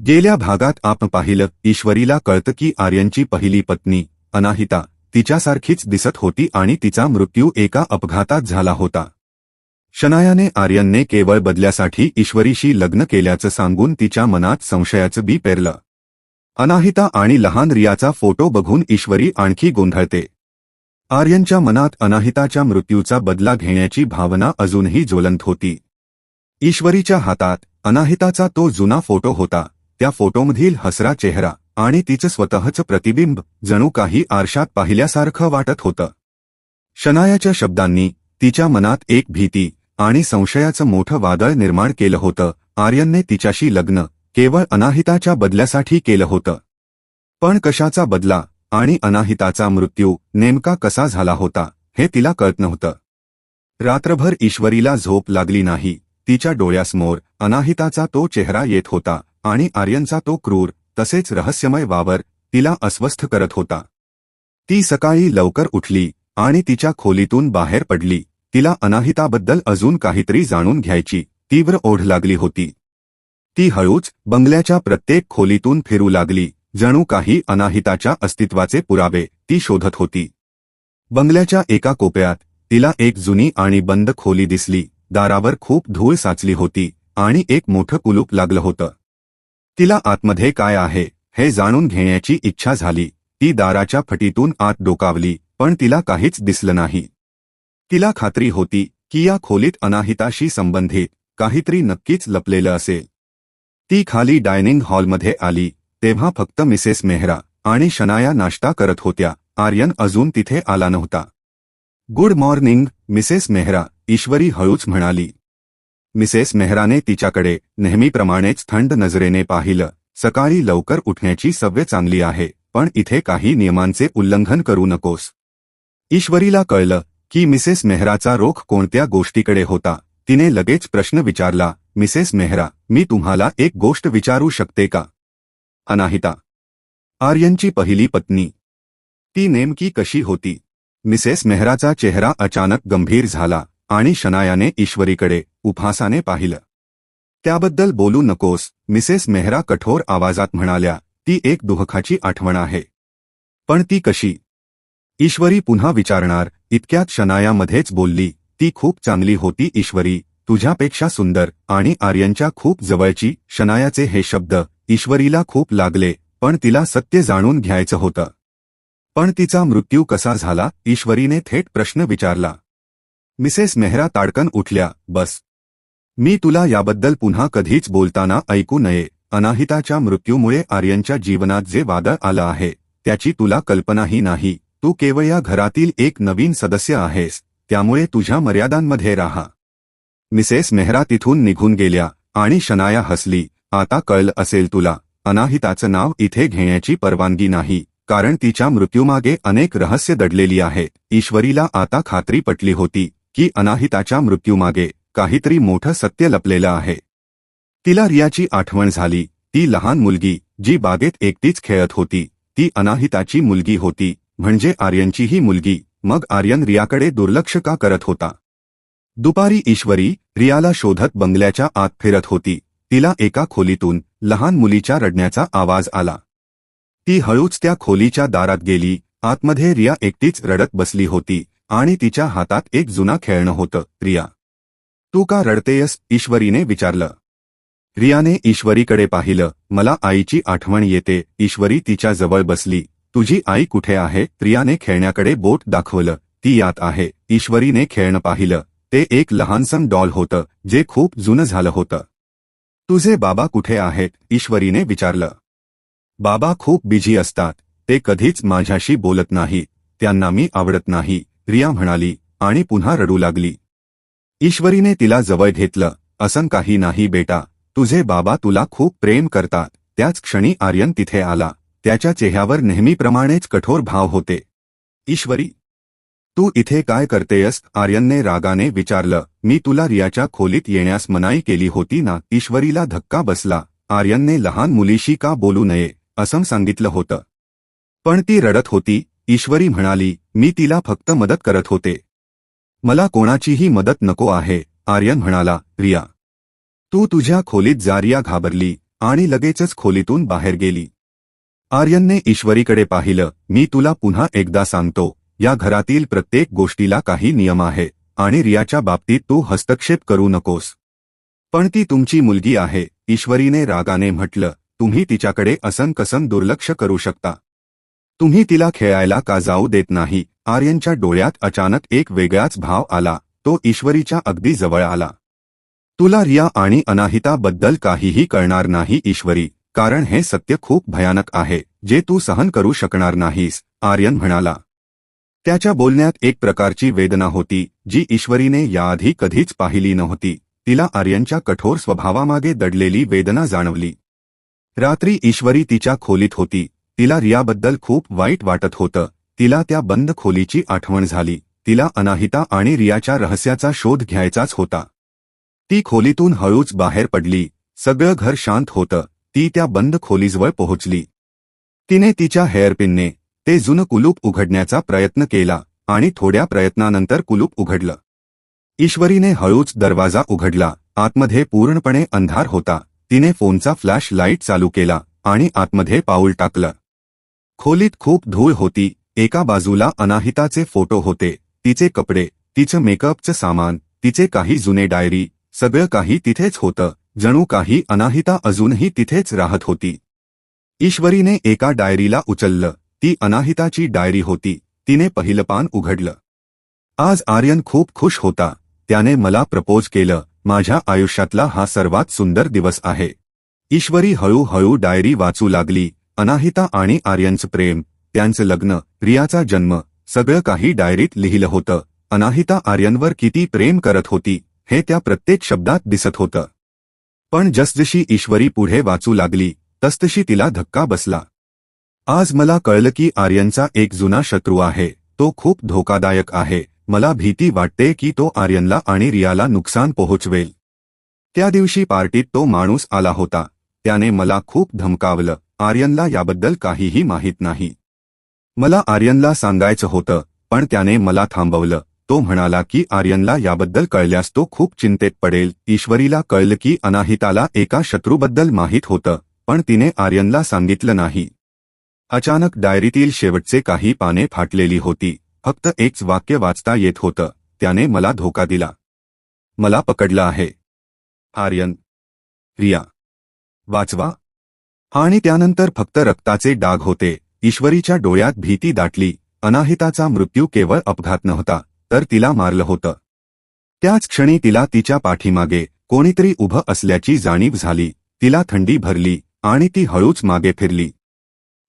गेल्या भागात आपण पाहिलं ईश्वरीला कळतं की आर्यनची पहिली पत्नी अनाहिता तिच्यासारखीच दिसत होती आणि तिचा मृत्यू एका अपघातात झाला होता. शनायाने आर्यनने केवळ बदल्यासाठी ईश्वरीशी लग्न केल्याचं सांगून तिच्या मनात संशयाचं बी पेरलं. अनाहिता आणि लहान रियाचा फोटो बघून ईश्वरी आणखी गोंधळते. आर्यनच्या मनात अनाहिताच्या मृत्यूचा बदला घेण्याची भावना अजूनही ज्वलंत होती. ईश्वरीच्या हातात अनाहिताचा तो जुना फोटो होता. त्या फोटोमधील हसरा चेहरा आणि तिचं स्वतःचं प्रतिबिंब जणू काही आरशात पाहिल्यासारखं वाटत होतं. शनायाच्या शब्दांनी तिच्या मनात एक भीती आणि संशयाचं मोठं वादळ निर्माण केलं होतं. आर्यनने तिच्याशी लग्न केवळ अनाहिताच्या बदल्यासाठी केलं होतं. पण कशाचा बदला आणि अनाहिताचा मृत्यू नेमका कसा झाला होता हे तिला कळत नव्हतं. रात्रभर ईश्वरीला झोप लागली नाही. तिच्या डोळ्यासमोर अनाहिताचा तो चेहरा येत होता. आणि आर्यनचा तो क्रूर तसेच रहस्यमय वावर तिला अस्वस्थ करत होता. ती सकाळी लवकर उठली आणि तिच्या खोलीतून बाहेर पडली. तिला अनाहिताबद्दल अजून काहीतरी जाणून घ्यायची तीव्र ओढ लागली होती. ती हळूच बंगल्याच्या प्रत्येक खोलीतून फिरू लागली. जणू काही अनाहिताच्या अस्तित्वाचे पुरावे ती शोधत होती. बंगल्याच्या एका कोपऱ्यात तिला एक जुनी आणि बंद खोली दिसली. दारावर खूप धूळ साचली होती आणि एक मोठं कुलूप लागलं होतं. तिला आतमध्ये काय आहे हे जाणून घेण्याची इच्छा झाली. ती दाराच्या फटीतून आत डोकावली पण तिला काहीच दिसलं नाही. तिला खात्री होती की या खोलीत अनाहिताशी संबंधित काहीतरी नक्कीच लपलेलं असेल. ती खाली डायनिंग हॉलमध्ये आली तेव्हा फक्त मिसेस मेहरा आणि शनाया नाश्ता करत होत्या. आर्यन अजून तिथे आला नव्हता. Good morning Mrs Mehra Ishwari हळूच म्हणाली. मिसेस मेहराने तिच्याकडे नेहमीप्रमाणेच थंड नजरेने पाहिलं. सकाळी लवकर उठण्याची सवय चांगली आहे पण इथे काही नियमांचे उल्लंघन करू नकोस. ईश्वरीला कळलं की मिसेस मेहराचा रोख कोणत्या गोष्टीकडे होता. तिने लगेच प्रश्न विचारला मिसेस मेहरा मी तुम्हाला एक गोष्ट विचारू शकते का? अनाहिता. आर्यनची पहिली पत्नी. ती नेमकी कशी होती? मिसेस मेहराचा चेहरा अचानक गंभीर झाला. आणि शनायाने ईश्वरीकडे उपहासाने पाहिलं. त्याबद्दल बोलू नकोस मिसेस मेहरा कठोर आवाजात म्हणाल्या ती एक दुःखाची आठवण आहे. पण ती कशी? ईश्वरी पुन्हा विचारणार इतक्यात शनायामध्येच बोलली ती खूप चांगली होती ईश्वरी तुझ्यापेक्षा सुंदर आणि आर्यनच्या खूप जवळची शनायाचे हे शब्द ईश्वरीला खूप लागले पण तिला सत्य जाणून घ्यायचं होतं. पण तिचा मृत्यू कसा झाला ईश्वरीने थेट प्रश्न विचारला. मिसेस मेहरा ताडकन उठल्या बस. मी तुला याबद्दल पुन्हा कधीच बोलताना ऐकू नये. अनाहिताच्या मृत्यूमुळे आर्यनच्या जीवनात जे वादळ आलं आहे त्याची तुला कल्पनाही नाही. तू केवळ या घरातील एक नवीन सदस्य आहेस त्यामुळे तुझ्या मर्यादांमध्ये राहा. मिसेस मेहरा तिथून निघून गेल्या आणि शनाया हसली. आता कळलं असेल तुला अनाहिताचं नाव इथे घेण्याची परवानगी नाही कारण तिच्या मृत्यूमागे अनेक रहस्य दडलेली आहेत ईश्वरीला आता खात्री पटली होती की अनाहिताच्या मृत्यूमागे काहीतरी मोठं सत्य लपलेलं आहे. तिला रियाची आठवण झाली. ती लहान मुलगी जी बागेत एकटीच खेळत होती ती अनाहिताची मुलगी होती म्हणजे आर्यनचीही मुलगी. मग आर्यन रियाकडे दुर्लक्ष का करत होता? दुपारी ईश्वरी रियाला शोधत बंगल्याच्या आत फिरत होती. तिला एका खोलीतून लहान मुलीच्या रडण्याचा आवाज आला. ती हळूच त्या खोलीच्या दारात गेली. आतमध्ये रिया एकटीच रडत बसली होती. आणि तिच्या हातात एक जुना खेळणं होतं रिया. तू का रडतेयस? ईश्वरीने विचारलं. रियाने ईश्वरीकडे पाहिलं मला आईची आठवण येते ईश्वरी तिच्या जवळ बसली. तुझी आई कुठे आहे? रियाने खेळण्याकडे बोट दाखवलं. ती यात आहे. ईश्वरीने खेळणं पाहिलं. ते एक लहानसन डॉल होतं जे खूप जुनं झालं होतं. तुझे बाबा कुठे आहेत? ईश्वरीने विचारलं. बाबा खूप बिझी असतात. ते कधीच माझ्याशी बोलत नाही. त्यांना मी आवडत नाही. रिया म्हणाली आणि पुन्हा रडू लागली. ईश्वरीने तिला जवळ घेतलं. असं काही नाही बेटा. तुझे बाबा तुला खूप प्रेम करतात. त्याच क्षणी आर्यन तिथे आला. त्याच्या चेहऱ्यावर नेहमीप्रमाणेच कठोर भाव होते. ईश्वरी तू इथे काय करतेयस? आर्यनने रागाने विचारलं. मी तुला रियाच्या खोलीत येण्यास मनाई केली होती ना? ईश्वरीला धक्का बसला. आर्यनने लहान मुलीशी का बोलू नये? असं सांगितलं होतं. पण ती रडत होती. ईश्वरी म्हणाली मी तिला फक्त मदत करत होते. मला कोणाचीही मदत नको आहे आर्यन म्हणाला रिया. तू तुझ्या खोलीत जा रिया घाबरली आणि लगेचच खोलीतून बाहेर गेली. आर्यनने ईश्वरीकडे पाहिलं मी तुला पुन्हा एकदा सांगतो या घरातील प्रत्येक गोष्टीला काही नियम आहे आणि रियाच्या बाबतीत तू हस्तक्षेप करू नकोस. पण ती तुमची मुलगी आहे ईश्वरीने रागाने म्हटलं तुम्ही तिच्याकडे असन कसन दुर्लक्ष करू शकता. तुम्ही तिला खेळायला का जाऊ देत नाही? आर्यनच्या डोळ्यात अचानक एक वेगळाच भाव आला. तो ईश्वरीच्या अगदी जवळ आला. तुला रिया आणि अनाहिताबद्दल काहीही कळणार नाही ईश्वरी कारण हे सत्य खूप भयानक आहे जे तू सहन करू शकणार नाहीस आर्यन म्हणाला. त्याच्या बोलण्यात एक प्रकारची वेदना होती जी ईश्वरीने याआधी कधीच पाहिली नव्हती. तिला आर्यनच्या कठोर स्वभावामागे दडलेली वेदना जाणवली. रात्री ईश्वरी तिच्या खोलीत होती. तिला रियाबद्दल खूप वाईट वाटत होतं. तिला त्या बंद खोलीची आठवण झाली. तिला अनाहिता आणि रियाच्या रहस्याचा शोध घ्यायचाच होता. ती खोलीतून हळूच बाहेर पडली. सगळं घर शांत होतं. ती त्या बंद खोलीजवळ पोहोचली. तिने तिच्या हेअरपिनने ते जुनं कुलूप उघडण्याचा प्रयत्न केला आणि थोड्या प्रयत्नानंतर कुलूप उघडलं. ईश्वरीने हळूच दरवाजा उघडला. आतमध्ये पूर्णपणे अंधार होता. तिने फोनचा फ्लॅश लाइट चालू केला आणि आतमध्ये पाऊल टाकलं. खोलीत खूप धूळ होती. एका बाजूला अनाहिताचे फोटो होते. तिचे कपडे तिचं मेकअपचं सामान तिचे काही जुने डायरी सगळं काही तिथेच होतं. जणू काही अनाहिता अजूनही तिथेच राहत होती. ईश्वरीने एका डायरीला उचललं. ती अनाहिताची डायरी होती. तिने पहिलं पान उघडलं. आज आर्यन खूप खुश होता. त्याने मला प्रपोज केलं. माझ्या आयुष्यातला हा सर्वात सुंदर दिवस आहे. ईश्वरी हळूहळू डायरी वाचू लागली. अनाहिता आणि आर्यनचं प्रेम त्यांचं लग्न रियाचा जन्म सगळं काही डायरीत लिहिलं होतं. अनाहिता आर्यनवर किती प्रेम करत होती हे त्या प्रत्येक शब्दात दिसत होतं. पण जसजशी ईश्वरी पुढे वाचू लागली तसतशी तिला धक्का बसला. आज मला कळलं की आर्यनचा एक जुना शत्रू आहे तो खूप धोकादायक आहे मला भीती वाटते की तो आर्यनला आणि रियाला नुकसान पोहोचवेल. त्या दिवशी पार्टीत तो माणूस आला होता त्याने मला खूप धमकावलं आर्यनला याबद्दल काहीही माहीत नाही. मला आर्यनला सांगायचं होतं पण त्याने मला थांबवलं. तो म्हणाला की आर्यनला याबद्दल कळल्यास तो खूप चिंतेत पडेल. ईश्वरीला कळलं की अनाहिताला एका शत्रूबद्दल माहीत होतं पण तिने आर्यनला सांगितलं नाही. अचानक डायरीतील शेवटचे काही पाने फाटलेली होती. फक्त एकच वाक्य वाचता येत होतं. त्याने मला धोका दिला. मला पकडलं आहे. आर्यन. रिया. वाचवा. आणि त्यानंतर फक्त रक्ताचे डाग होते. ईश्वरीच्या डोळ्यात भीती दाटली. अनाहिताचा मृत्यू केवळ अपघात नव्हता तर तिला मारलं होतं. त्याच क्षणी तिला तिच्या पाठीमागे कोणीतरी उभं असल्याची जाणीव झाली. तिला थंडी भरली आणि ती हळूच मागे फिरली.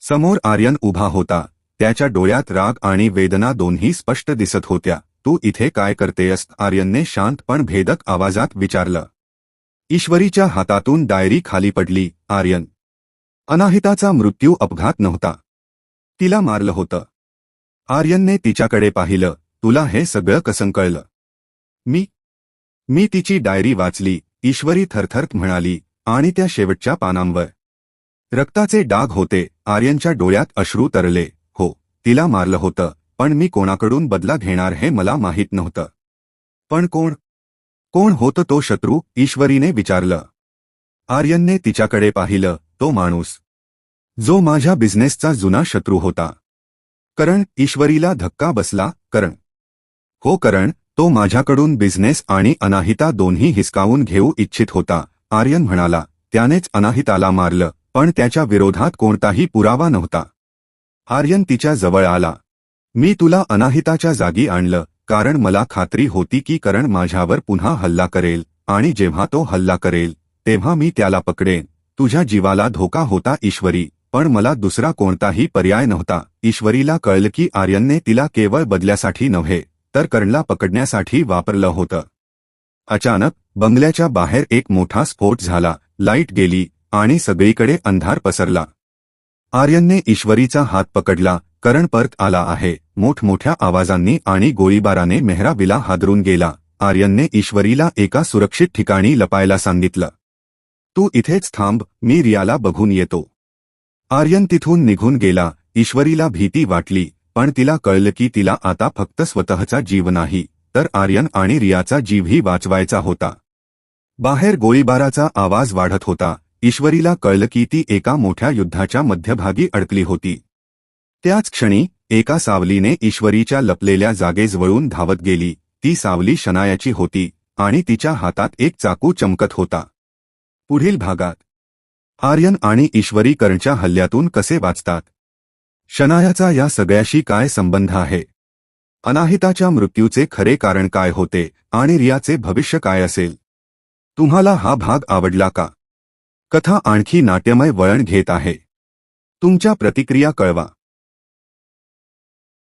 समोर आर्यन उभा होता. त्याच्या डोळ्यात राग आणि वेदना दोन्ही स्पष्ट दिसत होत्या. तू इथे काय करतेयस? आर्यनने शांत पण भेदक आवाजात विचारलं. ईश्वरीच्या हातातून डायरी खाली पडली. आर्यन अनाहिताचा मृत्यू अपघात नव्हता. तिला मारलं होतं. आर्यनने तिच्याकडे पाहिलं तुला हे सगळं कसं कळलं? मी मी तिची डायरी वाचली ईश्वरी थरथरत म्हणाली आणि त्या शेवटच्या पानांवर. रक्ताचे डाग होते आर्यनच्या डोळ्यात अश्रू तरले हो तिला मारलं होतं पण मी कोणाकडून बदला घेणार हे मला माहीत नव्हतं. पण कोण कोण होतं तो शत्रू? ईश्वरीने विचारलं. आर्यनने तिच्याकडे पाहिलं तो माणूस जो माझ्या बिझनेसचा जुना शत्रू होता. करण ईश्वरीला धक्का बसला करण. हो करण तो माझ्याकडून बिझनेस आणि अनाहिता दोन्ही हिसकावून घेऊ इच्छित होता आर्यन म्हणाला. त्यानेच अनाहिताला मारलं पण त्याच्या विरोधात कोणताही पुरावा नव्हता. आर्यन तिच्या जवळ आला. मी तुला अनाहिताच्या जागी आणलं कारण मला खात्री होती की करण माझ्यावर पुन्हा हल्ला करेल आणि जेव्हा तो हल्ला करेल तेव्हा मी त्याला पकडेन. तुझ्या जीवाला धोका होता ईश्वरी. पण मला दुसरा कोणताही पर्याय नव्हता. ईश्वरीला कळलं की आर्यनने तिला केवळ बदल्यासाठी नव्हे तर कर्णला पकडण्यासाठी वापरलं होतं. अचानक बंगल्याच्या बाहेर एक मोठा स्फोट झाला. लाइट गेली आणि सगळीकडे अंधार पसरला. आर्यनने ईश्वरीचा हात पकडला. करण परत आला आहे. मोठमोठ्या आवाजांनी आणि गोळीबाराने मेहराबीला हादरून गेला. आर्यनने ईश्वरीला एका सुरक्षित ठिकाणी लपायला सांगितलं. तू इथेच थांब मी रियाला बघून येतो. आर्यन तिथून निघून गेला. ईश्वरीला भीती वाटली पण तिला कळलं की तिला आता फक्त स्वतःचा जीव नाही तर आर्यन आणि रियाचा जीवही वाचवायचा होता. बाहेर गोळीबाराचा आवाज वाढत होता. ईश्वरीला कळलं की ती एका मोठ्या युद्धाच्या मध्यभागी अडकली होती. त्याच क्षणी एका सावलीने ईश्वरीच्या लपलेल्या जागेस वळून धावत गेली. ती सावली शनायाची होती आणि तिच्या हातात एक चाकू चमकत होता. पुढील भागात आर्यन आणि ईश्वरी कर्णच्या हल्ल्यातून कसे वाचतात? शनायाचा या सगळ्याशी काय संबंध आहे? अनाहिताच्या मृत्यूचे खरे कारण काय होते आणि रियाचे भविष्य काय असेल? तुम्हाला हा भाग आवडला का? कथा आणखी नाट्यमय वळण घेत आहे. तुमच्या प्रतिक्रिया कळवा.